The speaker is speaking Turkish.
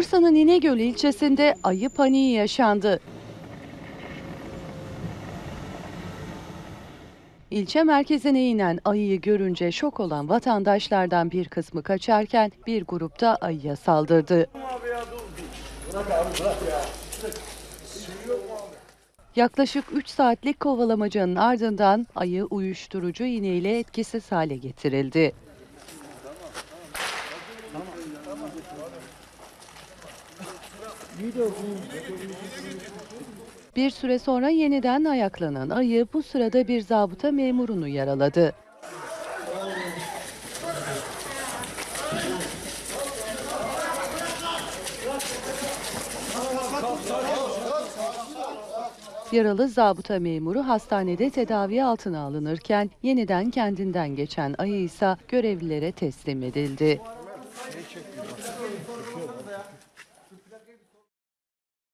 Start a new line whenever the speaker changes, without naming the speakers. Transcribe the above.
Bursa'nın İnegöl ilçesinde ayı paniği yaşandı. İlçe merkezine inen ayıyı görünce şok olan vatandaşlardan bir kısmı kaçarken bir grupta ayıya saldırdı. Yaklaşık 3 saatlik kovalamacanın ardından ayı uyuşturucu iğneyle etkisiz hale getirildi. Bir süre sonra yeniden ayaklanan ayı bu sırada bir zabıta memurunu yaraladı. Yaralı zabıta memuru hastanede tedavi altına alınırken yeniden kendinden geçen ayı ise görevlilere teslim edildi. చుట్టుదగ్గర